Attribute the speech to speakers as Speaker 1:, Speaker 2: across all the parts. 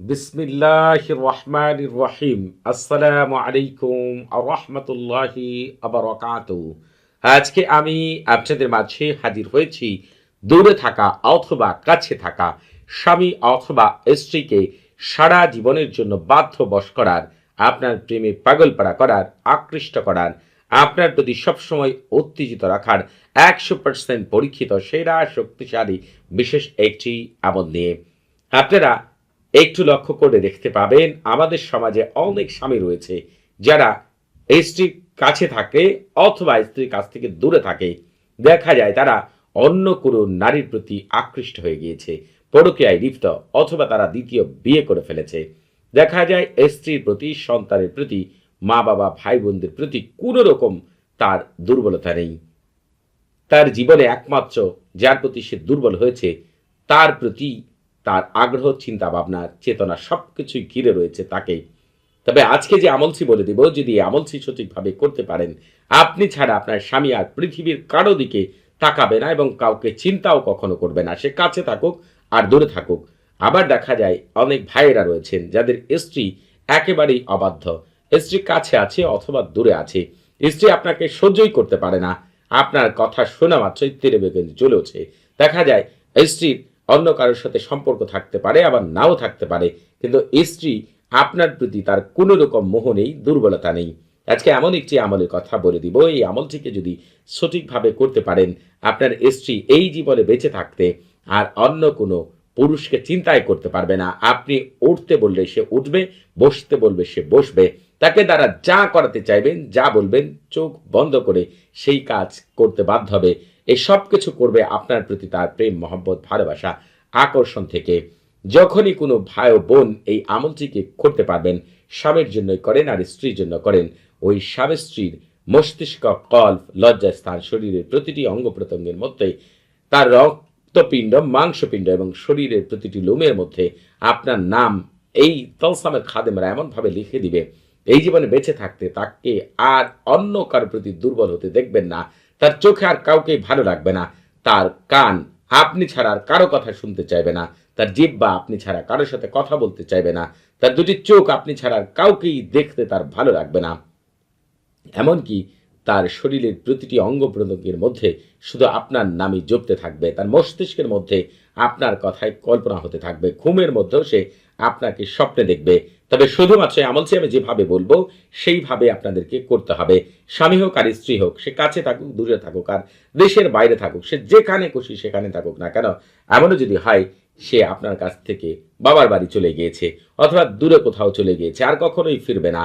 Speaker 1: বিসমিল্লাহ রহমান রহিম আসসালামু আলাইকুম রহমতুল্লাহি আবরকাত। আজকে আমি আপনাদের মাঝে হাজির হয়েছি দূরে থাকা অথবা কাছে থাকা স্বামী অথবা স্ত্রীকে সারা জীবনের জন্য বাধ্য বশ করার, আপনার প্রেমে পাগলপাড়া করার, আকৃষ্ট করার, আপনার প্রতি সবসময় উত্তেজিত রাখার একশো পার্সেন্ট পরীক্ষিত, সেরা, শক্তিশালী, বিশেষ একটি আমল নিয়ে। আপনারা একটু লক্ষ্য করে দেখতে পাবেন, আমাদের সমাজে অনেক স্বামী রয়েছে যারা স্ত্রীর কাছে থাকে অথবা স্ত্রীর কাছ থেকে দূরে থাকে। দেখা যায় তারা অন্য কোনো নারীর প্রতি আকৃষ্ট হয়ে গিয়েছে, পরকীয়ায় লিপ্ত অথবা তারা দ্বিতীয় বিয়ে করে ফেলেছে। দেখা যায় স্ত্রীর প্রতি, সন্তানের প্রতি মা বাবা ভাই বোনদের প্রতি কোনো রকম তার দুর্বলতা নেই। তার জীবনে একমাত্র যার প্রতি সে দুর্বল হয়েছে, তার প্রতি তার আগ্রহ চিন্তা ভাবনা চেতনা সব কিছুই ঘিরে রয়েছে তাকে তবে আজকে যে আমলসি বলে দিব, যদি আমলসি সঠিকভাবে করতে পারেন, আপনি ছাড়া আপনার স্বামী আর পৃথিবীর কারও দিকে তাকাবে না এবং কাউকে চিন্তাও কখনো করবে না। সে কাছে থাকুক আর দূরে থাকুক। আবার দেখা যায়, অনেক ভাইয়েরা রয়েছেন যাদের স্ত্রী একেবারেই অবাধ্য। স্ত্রী কাছে আছে অথবা দূরে আছে। স্ত্রী আপনাকে সহ্যই করতে পারে না। আপনার কথা শোনা মাত্রই তেরে বেগে জ্বলেছে দেখা যায়, স্ত্রীর অন্য কারোর সাথে সম্পর্ক থাকতে পারে, আবার নাও থাকতে পারে। কিন্তু স্ত্রী আপনার প্রতি তার কোনো রকম মোহ নেই, দুর্বলতা নেই। আজকে এমন একটি আমলের কথা বলে দিব, এই আমলটিকে যদি সঠিকভাবে করতে পারেন, আপনার স্ত্রী এই জীবনে বেঁচে থাকতে আর অন্য কোনো পুরুষকে চিন্তাই করতে পারবে না। আপনি উঠতে বললে সে উঠবে, বসতে বলবে সে বসবে। তাকে দ্বারা যা করাতে চাইবেন, যা বলবেন, চোখ বন্ধ করে সেই কাজ করতে বাধ্য হবে। এই সব কিছু করবে আপনার প্রতি তার প্রেম, মহব্বত, ভালোবাসা, আকর্ষণ থেকে। যখনই কোনো ভাই ও বোন এই আমলটিকে করতে পারবেন, স্বামীর জন্য করেন আর স্ত্রীর জন্য করেন। ওই স্বামী স্ত্রীর মস্তিষ্ক, কল্প লজ্জাস্থান শরীরের প্রতিটি অঙ্গ প্রত্যঙ্গের মধ্যে তার রক্তপিণ্ড, মাংসপিণ্ড এবং শরীরের প্রতিটি লোমের মধ্যে আপনার নাম এই তলসামের খাদেমরা এমনভাবে লিখে দিবে। এই জীবনে বেঁচে থাকতে তাকে আর অন্য কারোর প্রতি দুর্বল হতে দেখবেন না। তার চোখে আর কাউকে ভালো লাগবে না। তার কান আপনি ছাড়া আর কারও কথা শুনতে চাইবে না। তার জিব্বা আপনি ছাড়া কারোর সাথে কথা বলতে চাইবে না। তার দুটি চোখ আপনি ছাড়া আর কাউকেই দেখতে তার ভালো লাগবে না। এমনকি তার শরীরের প্রতিটি অঙ্গ প্রত্যঙ্গের মধ্যে শুধু আপনার নামই জপতে থাকবে। তার মস্তিষ্কের মধ্যে আপনার কথায় কল্পনা হতে থাকবে। ঘুমের মধ্যেও সে আপনাকে স্বপ্নে দেখবে। তবে শুধুমাত্র এই আমলটি আমি যেভাবে বলব, সেইভাবে আপনাদেরকে করতে হবে। স্বামী হোক আর স্ত্রী হোক, সে কাছে থাকুক, দূরে থাকুক আর দেশের বাইরে থাকুক, সে যেখানে খুশি সেখানে থাকুক না কেন, এমনও যদি হয়, সে আপনার কাছ থেকে বাবার বাড়ি চলে গিয়েছে অথবা দূরে কোথাও চলে গিয়েছে, আর কখনোই ফিরবে না।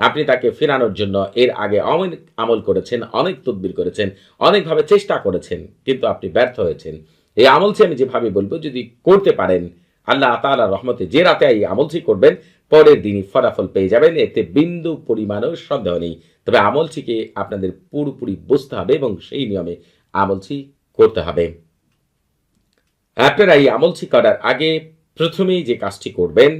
Speaker 1: আপনি তাকে ফেরানোর জন্য এর আগে অনেক আমল করেছেন, অনেক তদবির করেছেন, অনেকভাবে চেষ্টা করেছেন, কিন্তু আপনি ব্যর্থ হয়েছেন। এই আমলটি আমি যেভাবে বলব, যদি করতে পারেন, আল্লাহ তাআলা রহমতে যে রাতে এই আমলটি করবেন পরের দিনই ফলাফল পেয়ে যাবেন, এতে বিন্দু পরিমাণও সন্দেহ নেই। তবে আমলটিকে আপনাদের পুরোপুরি বুঝতে হবে এবং সেই নিয়মে আমলটি করতে হবে। আপনারা এই আমলটি করার আগে প্রথমেই যে কাজটি করবেন,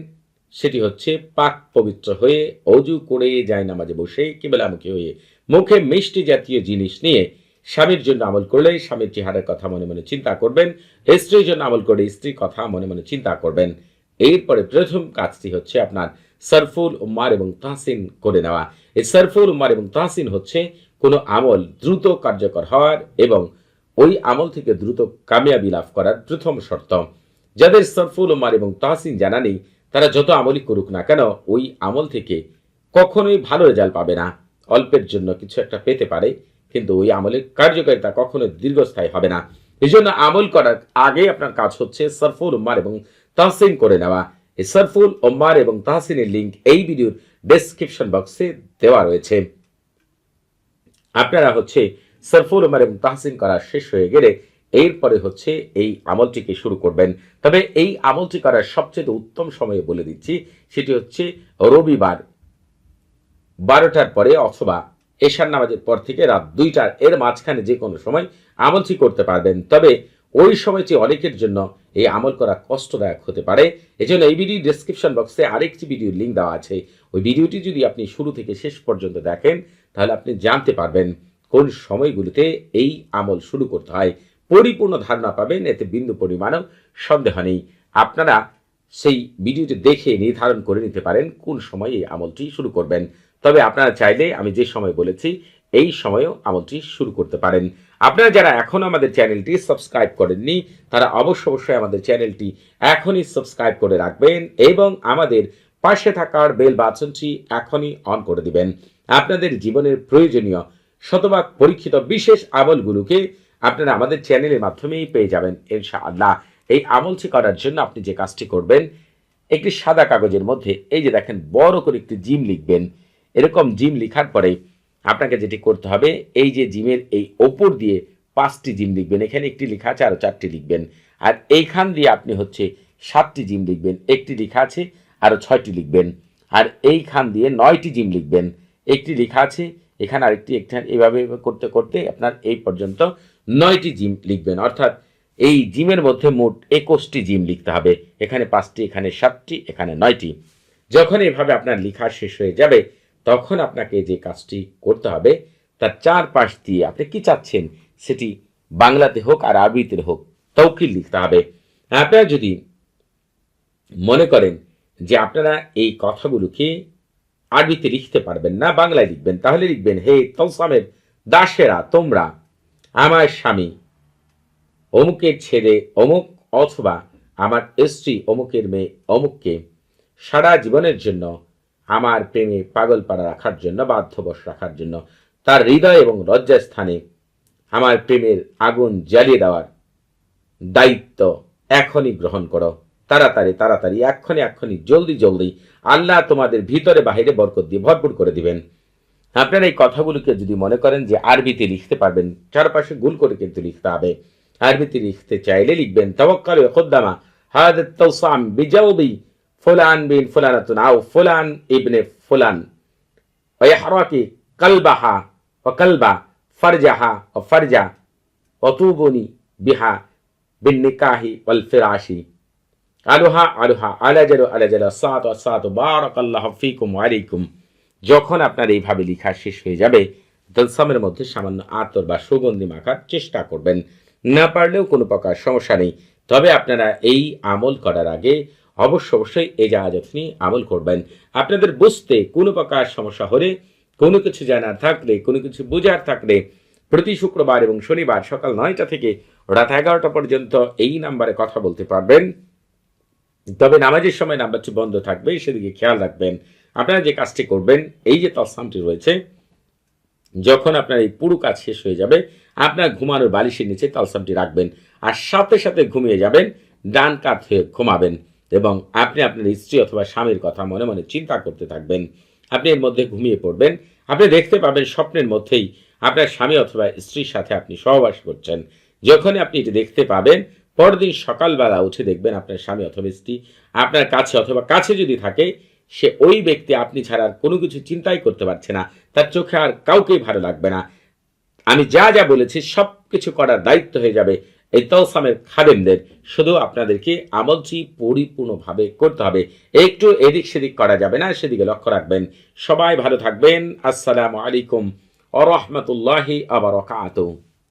Speaker 1: সেটি হচ্ছে পাক পবিত্র হয়ে অজু করে যায় নামাজে বসে কেবলামুখী হয়ে মুখে মিষ্টি জাতীয় জিনিস নিয়ে স্বামীর জন্য আমল করলে স্বামীর চেহারার কথা মনে মনে চিন্তা করবেন, স্ত্রীর জন্য আমল করে স্ত্রীর কথা মনে মনে চিন্তা করবেন। এরপরে প্রথম কাজটি হচ্ছে আপনার সরফুল উম্মার এবং তাহসিন করে নেওয়া। এই সরফুল উম্মার এবং তাহসিন হচ্ছে কোনো আমল দ্রুত কার্যকর হওয়ার এবং ওই আমল থেকে দ্রুত কামিয়াবি লাভ করার প্রথম শর্ত। যাদের সরফুল উম্মার এবং তাহসিন জানা নেই, তারা যত আমলই করুক না কেন, ওই আমল থেকে কখনোই ভালো রেজাল্ট পাবে না। অল্পের জন্য কিছু একটা পেতে পারে, কিন্তু ওই আমলের কার্যকারিতা কখনো দীর্ঘস্থায়ী হবে না। এই জন্য আমল করার আগে আপনার কাজ হচ্ছে সরফুল উম্মার এবং তাহসিন করে নেওয়া। এই সরফুল ওম্মার এবং তাহসিনের লিঙ্ক এই ভিডিওর ডেসক্রিপশন বক্সে দেওয়া রয়েছে। আপনারা হচ্ছে সরফুল উম্মার এবং তাহসিন করা শেষ হয়ে গেলে এরপরে হচ্ছে এই আমলটিকে শুরু করবেন। তবে এই আমলটি করার সবচেয়ে উত্তম সময়ে বলে দিচ্ছি, সেটি হচ্ছে রবিবার বারোটার পরে অথবা এশার নামাজের পর থেকে রাত দুইটার এর মাঝখানে যে কোনো সময় আমলটি করতে পারবেন। তবে ওই সময় সময়টি অনেকের জন্য এই আমল করা কষ্টদায়ক হতে পারে। এজন্য এই ভিডিও ডিসক্রিপশন বক্সে আরেকটি ভিডিওর লিঙ্ক দেওয়া আছে। ওই ভিডিওটি যদি আপনি শুরু থেকে শেষ পর্যন্ত দেখেন, তাহলে আপনি জানতে পারবেন কোন সময়গুলিতে এই আমল শুরু করতে হয়। পরিপূর্ণ ধারণা পাবেন, এতে বিন্দু পরিমাণও সন্দেহ নেই। আপনারা সেই ভিডিওটি দেখে নির্ধারণ করে নিতে পারেন কোন সময় এই আমলটি শুরু করবেন। তবে আপনারা চাইলে, আমি যে সময় বলেছি এই সময়েও আমলটি শুরু করতে পারেন। আপনারা যারা এখনও আমাদের চ্যানেলটি সাবস্ক্রাইব করেননি, তারা অবশ্য অবশ্যই আমাদের চ্যানেলটি এখনই সাবস্ক্রাইব করে রাখবেন এবং আমাদের পাশে থাকার বেল বাটনটি এখনই অন করে দিবেন। আপনাদের জীবনের প্রয়োজনীয় শতভাগ পরীক্ষিত বিশেষ আমলগুলোকে আপনারা আমাদের চ্যানেলের মাধ্যমেই পেয়ে যাবেন, ইনশাআল্লাহ। এই আমলটি করার জন্য আপনি যে কাজটি করবেন, একটি সাদা কাগজের মধ্যে এই যে দেখেন, বড় করে একটি জিম লিখবেন। এরকম জিম লিখার পরে আপনাকে যেটি করতে হবে, এই যে জিমের এই ওপর দিয়ে পাঁচটি জিম লিখবেন। এখানে একটি লেখা আছে আরও চারটি লিখবেন। আর এইখান দিয়ে আপনি হচ্ছে সাতটি জিম লিখবেন, একটি লেখা আছে আরও ছয়টি লিখবেন। আর এইখান দিয়ে নয়টি জিম লিখবেন, একটি লেখা আছে, এখানে আরেকটি এখানে এভাবে করতে করতে আপনার এই পর্যন্ত নয়টি জিম লিখবেন। অর্থাৎ এই জিমের মধ্যে মোট একুশটি জিম লিখতে হবে। এখানে পাঁচটি, এখানে সাতটি, এখানে নয়টি। যখন এভাবে আপনার লেখা শেষ হয়ে যাবে তখন আপনাকে যে কাজটি করতে হবে, তার চারপাশ দিয়ে আপনি কি চাচ্ছেন সেটি বাংলাতে হোক আর আরবিতে হোক তৌকিল লিখতে হবে। আপনারা যদি মনে করেন যে আপনারা এই কথাগুলোকে আরবিতে লিখতে পারবেন না, বাংলায় লিখবেন, তাহলে লিখবেন, হে তলসামের দাসেরা, তোমরা আমার স্বামী, অমুকের ছেলে, অমুক অথবা আমার স্ত্রী, অমুকের মেয়ে, অমুককে সারা জীবনের জন্য আমার প্রেমে পাগল পাড়া রাখার জন্য, বাধ্যবশ রাখার জন্য। তার হৃদয় এবং লজ্জাস্থানে আমার প্রেমের আগুন জ্বালিয়ে দেওয়ার দায়িত্ব এখনই গ্রহণ করো। তাড়াতাড়ি তাড়াতাড়ি, এক্ষণে, এক্ষণি, জলদি জলদি। আল্লাহ তোমাদের ভিতরে বাহিরে বরকত দিয়ে ভরপুর করে দিবেন। আপনারা এই কথাগুলোকে যদি মনে করেন যে আরবিতে লিখতে পারবেন, চারপাশে গুল করে কিন্তু লিখতে হবে। আরবিতে লিখতে চাইলে লিখবেন তবক্কাল খোদ্দামা হাদ তৌসাম বিজাউবি ফুলান বিন ফুলানাতুন আও ফুলান ইবনে ফুলান ওয়াহরাকি কালবাহা ওয়া কালবা ফারজাহা ও ফারজা অতুবনি বিহা বিন নিকাহি ওয়াল ফিরাশি আলোহা আলোহা আলাজালু আলাজালু সাত সাত বারাকাল্লাহু ফিকুম ওয়া যখন আপনার এইভাবে লেখা শেষ হয়ে যাবে দলসামের মধ্যে সামান্য আতর বা সুগন্ধি মাখার চেষ্টা করবেন। না পারলেও কোনো প্রকার সমস্যা নেই। তবে আপনারা এই আমল করার আগে অবশ্য অবশ্যই এজাজত নিয়ে আমল করবেন, আপনাদের বুঝতে কোনো প্রকার সমস্যা হলে, কোনো কিছু জানার থাকলে, কোনো কিছু বোঝার থাকলে, প্রতি শুক্রবার এবং শনিবার সকাল নয়টা থেকে রাত এগারোটা পর্যন্ত এই নাম্বারে কথা বলতে পারবেন। তবে নামাজের সময় নাম্বারটি বন্ধ থাকবে, সেদিকে খেয়াল রাখবেন। আপনারা যে কাজটি করবেন, এই যে তসলামটি রয়েছে, যখন আপনার এই পুরো কাজ শেষ হয়ে যাবে, আপনার ঘুমানোর বালিশের নিচে তালসামটি রাখবেন, আর সাথে সাথে ঘুমিয়ে যাবেন, ডান কাত হয়ে ঘুমাবেন। এবং আপনি আপনার স্ত্রী অথবা স্বামীর কথা মনে মনে চিন্তা করতে থাকবেন। আপনি এর মধ্যে ঘুমিয়ে পড়বেন। আপনি দেখতে পাবেন স্বপ্নের মধ্যেই আপনার স্বামী অথবা স্ত্রীর সাথে আপনি সহবাস করছেন। যখনই আপনি এটি দেখতে পাবেন, পরদিন সকালবেলা উঠে দেখবেন আপনার স্বামী অথবা স্ত্রী আপনার কাছে অথবা কাছে যদি থাকে, সে ওই ব্যক্তি আপনি ছাড়া আর কোনো কিছু চিন্তাই করতে পারছে না। তার চোখে আর কাউকেই ভালো লাগবে না। আমি যা যা বলেছি সব কিছু করার দায়িত্ব হয়ে যাবে। এই তলসামের খাদেমদের শুধু আপনাদেরকে আমলটি পরিপূর্ণভাবে করতে হবে। একটু এদিক সেদিক করা যাবে না, সেদিকে লক্ষ্য রাখবেন। সবাই ভালো থাকবেন। আসসালামু আলাইকুম আ রহমতুল্লাহি আবার